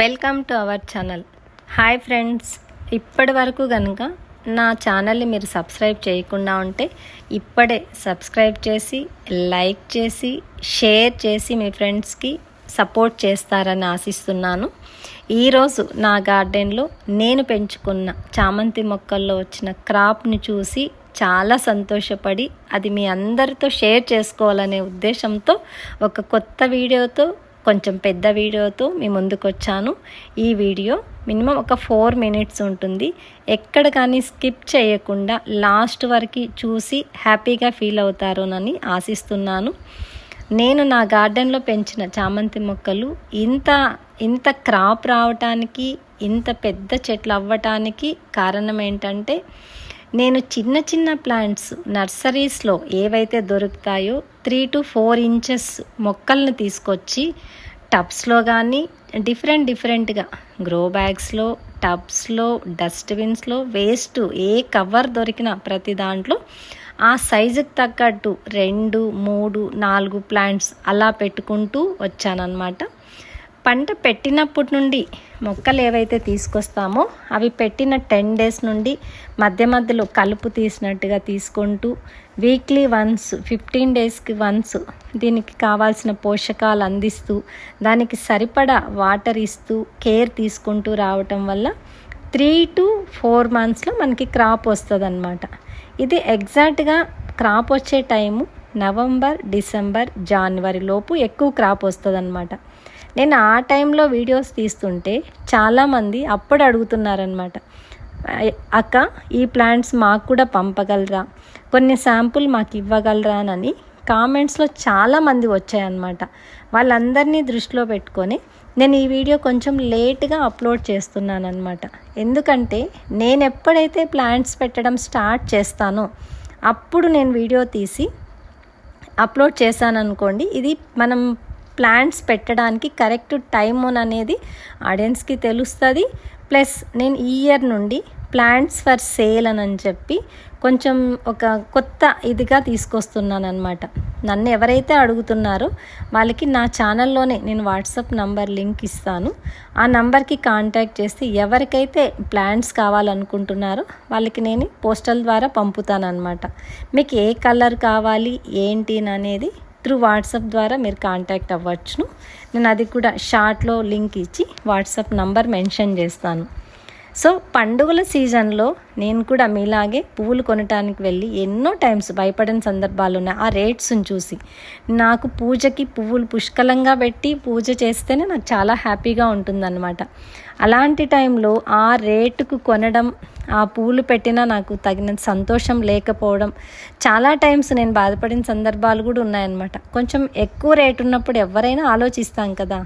Welcome to our channel. Hi friends. ఇప్పటి వరకు కనుక నా ఛానల్ని మీరు సబ్స్క్రైబ్ చేయకుండా ఉంటే ఇప్పుడే సబ్స్క్రైబ్ చేసి లైక్ చేసి షేర్ చేసి మీ ఫ్రెండ్స్కి సపోర్ట్ చేస్తారని ఆశిస్తున్నాను. ఈరోజు నా గార్డెన్లో నేను పెంచుకున్న చామంతి మొక్కల్లో వచ్చిన క్రాప్ని చూసి చాలా సంతోషపడి అది మీ అందరితో షేర్ చేసుకోవాలనే ఉద్దేశంతో ఒక కొత్త వీడియోతో కొంచెం పెద్ద వీడియోతో మీ ముందుకు వచ్చాను ఈ వీడియో మినిమం ఒక ఫోర్ మినిట్స్ ఉంటుంది. ఎక్కడ కానీ స్కిప్ చేయకుండా లాస్ట్ వరకు చూసి హ్యాపీగా ఫీల్ అవుతారోనని ఆశిస్తున్నాను. నేను నా గార్డెన్లో పెంచిన చామంతి మొక్కలు ఇంత ఇంత క్రాప్ రావటానికి ఇంత పెద్ద చెట్లు అవ్వటానికి కారణం ఏంటంటే నేను చిన్న చిన్న ప్లాంట్స్ నర్సరీస్లో ఏవైతే దొరుకుతాయో త్రీ టు ఫోర్ ఇంచెస్ మొక్కల్ని తీసుకొచ్చి టబ్స్లో కానీ డిఫరెంట్ డిఫరెంట్గా గ్రో బ్యాగ్స్లో టబ్స్లో డస్ట్బిన్స్లో వేస్ట్ ఏ కవర్ దొరికిన ప్రతి దాంట్లో ఆ సైజుకి తగ్గట్టు రెండు మూడు నాలుగు ప్లాంట్స్ అలా పెట్టుకుంటూ వచ్చానన్నమాట. పంట పెట్టినప్పటి నుండి మొక్కలు ఏవైతే తీసుకొస్తామో అవి పెట్టిన టెన్ డేస్ నుండి మధ్య మధ్యలో కలుపు తీసినట్టుగా తీసుకుంటూ వీక్లీ వన్స్ ఫిఫ్టీన్ డేస్కి వన్స్ దీనికి కావాల్సిన పోషకాలు అందిస్తూ దానికి సరిపడా వాటర్ ఇస్తూ కేర్ తీసుకుంటూ రావటం వల్ల త్రీ టు ఫోర్ మంత్స్లో మనకి క్రాప్ వస్తుంది అనమాట ఇది ఎగ్జాక్ట్గా క్రాప్ వచ్చే టైము నవంబర్ డిసెంబర్ జనవరి లోపు ఎక్కువ క్రాప్ వస్తుంది అనమాట నేను ఆ టైంలో వీడియోస్ తీస్తుంటే చాలామంది అప్పుడు అడుగుతున్నారనమాట అక్క ఈ ప్లాంట్స్ మాకు కూడా పంపగలరా? కొన్ని శాంపుల్ మాకు ఇవ్వగలరా? అని కామెంట్స్లో చాలామంది వచ్చాయన్నమాట. వాళ్ళందరినీ దృష్టిలో పెట్టుకొని నేను ఈ వీడియో కొంచెం లేట్గా అప్లోడ్ చేస్తున్నాను అనమాట ఎందుకంటే నేను ఎప్పుడైతే ప్లాంట్స్ పెట్టడం స్టార్ట్ చేస్తానో అప్పుడు నేను వీడియో తీసి అప్లోడ్ చేశాను అనుకోండి ఇది మనం ప్లాంట్స్ పెట్టడానికి కరెక్ట్ టైం అనేది ఆడియన్స్కి తెలుస్తుంది. ప్లస్ నేను ఈ ఇయర్ నుండి ప్లాంట్స్ ఫర్ సేల్ అని చెప్పి కొంచెం ఒక కొత్త ఇదిగా తీసుకొస్తున్నాను అనమాట నన్ను ఎవరైతే అడుగుతున్నారో వాళ్ళకి నా ఛానల్లోనే నేను వాట్సాప్ నంబర్ లింక్ ఇస్తాను. ఆ నంబర్కి కాంటాక్ట్ చేసి ఎవరికైతే ప్లాంట్స్ కావాలనుకుంటున్నారో వాళ్ళకి నేను పోస్టల్ ద్వారా పంపుతాను అనమాట మీకు ఏ కలర్ కావాలి ఏంటి అనేది త్రూ వాట్సాప్ ద్వారా మీరు కాంటాక్ట్ అవ్వచ్చును. నేను అది కూడా షార్ట్లో లింక్ ఇచ్చి వాట్సాప్ నంబర్ మెన్షన్ చేస్తాను. సో పండుగల సీజన్లో నేను కూడా మీలాగే పువ్వులు కొనటానికి వెళ్ళి ఎన్నో టైమ్స్ భయపడిన సందర్భాలు ఉన్నాయి. ఆ రేట్స్ని చూసి. నాకు పూజకి పువ్వులు పుష్కలంగా పెట్టి పూజ చేస్తేనే నాకు చాలా హ్యాపీగా ఉంటుందన్నమాట. అలాంటి టైంలో ఆ రేటుకు కొనడం ఆ పూలు పెట్టినా నాకు తగినంత సంతోషం లేకపోవడం చాలా టైమ్స్ నేను బాధపడిన సందర్భాలు కూడా ఉన్నాయన్నమాట. కొంచెం ఎక్కువ రేటు ఉన్నప్పుడు ఎవరైనా ఆలోచిస్తాం కదా.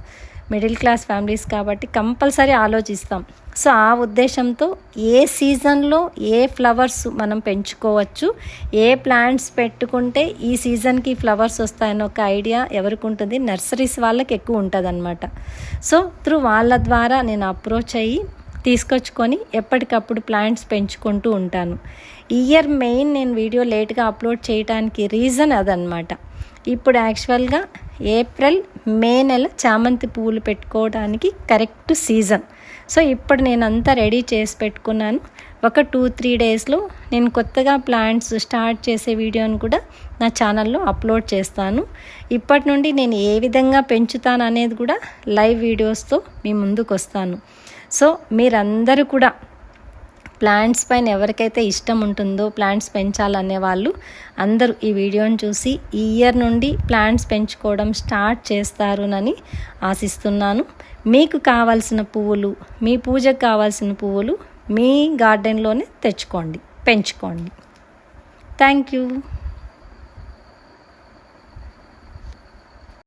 మిడిల్ క్లాస్ ఫ్యామిలీస్ కాబట్టి కంపల్సరీ ఆలోచిస్తాం. సో ఆ ఉద్దేశంతో ఏ సీజన్లో ఏ ఫ్లవర్స్ మనం పెంచుకోవచ్చు ఏ ప్లాంట్స్ పెట్టుకుంటే ఈ సీజన్కి ఫ్లవర్స్ వస్తాయని ఒక ఐడియా ఎవరికి ఉంటుంది నర్సరీస్ వాళ్ళకి ఎక్కువ ఉంటుంది అనమాట సో త్రూ వాళ్ళ ద్వారా నేను అప్రోచ్ అయ్యి తీసుకొచ్చుకొని ఎప్పటికప్పుడు ప్లాంట్స్ పెంచుకుంటూ ఉంటాను. ఇయర్ మెయిన్ నేను వీడియో లేట్గా అప్లోడ్ చేయడానికి రీజన్ అదనమాట ఇప్పుడు యాక్చువల్గా ఏప్రిల్ మే నెల చామంతి పువ్వులు పెట్టుకోవడానికి కరెక్ట్ సీజన్ సో ఇప్పుడు నేను అంతా రెడీ చేసి పెట్టుకున్నాను. ఒక టూ త్రీ డేస్లో నేను కొత్తగా ప్లాంట్స్ స్టార్ట్ చేసే వీడియోని కూడా నా ఛానల్లో అప్లోడ్ చేస్తాను. ఇప్పటి నుండి నేను ఏ విధంగా పెంచుతాను అనేది కూడా లైవ్ వీడియోస్తో మీ ముందుకు వస్తాను. సో మీరందరూ కూడా ప్లాంట్స్ పైన ఎవరికైతే ఇష్టం ఉంటుందో ప్లాంట్స్ పెంచాలనే వాళ్ళు అందరూ ఈ వీడియోని చూసి ఈ ఇయర్ నుండి ప్లాంట్స్ పెంచుకోవడం స్టార్ట్ చేస్తారునని ఆశిస్తున్నాను. మీకు కావాల్సిన పువ్వులు మీ పూజకు కావాల్సిన పువ్వులు మీ గార్డెన్లోనే తెచ్చుకోండి పెంచుకోండి. Thank you.